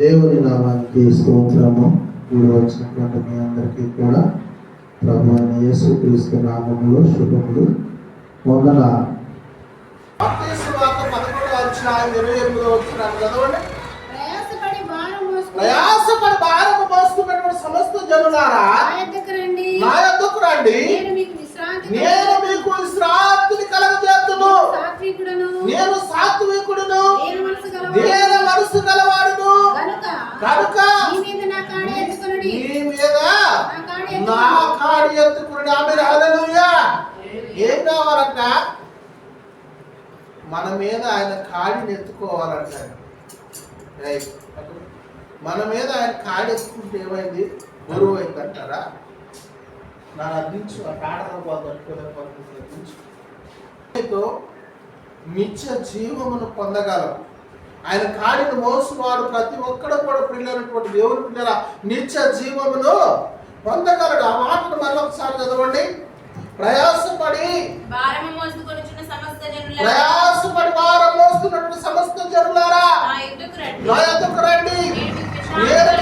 దేవుని నామానికి స్తోత్రము. కూడి వచ్చినటువంటి మీ అందరికీ కూడా ప్రభు యేసు క్రీస్తు నామములో శుభములు. వందన. ప్రయాసపడి భారము సమస్త జనులారా నా రండి. నేను మీకు విశ్రాంతి నేను మీకు విశ్రాంతిని కలగజేస్తును. సాత్వికుడను. నేను సాత్వికుడును. నేను కనుక నీ మీద నా కాడ ఎత్తుకుని ఆమె హల్లెలూయా! ఏం కావాలంట? మన మీద ఆయన కాడిని ఎత్తుకోవాలంట. మన మీద ఆయన కాడి ఎత్తుకుంటే ఏమైంది? గురువు అయింది అంటారా నా అందించు ఆ కాడలో పోదు అందించు. నీతో నిత్య జీవమును పొందగలం. ఆయన కాడిని మోసువారు ప్రతి ఒక్కడు కూడా పిల్లలైనటువంటి దేవుని పిల్లల నిత్య జీవమును పొందగలడు. ఆ మాటను మరొకసారి చదవండి. ప్రయాసపడి ప్రయాసపడి వారం మోస్తున్నటువంటి సమస్త జనులారా.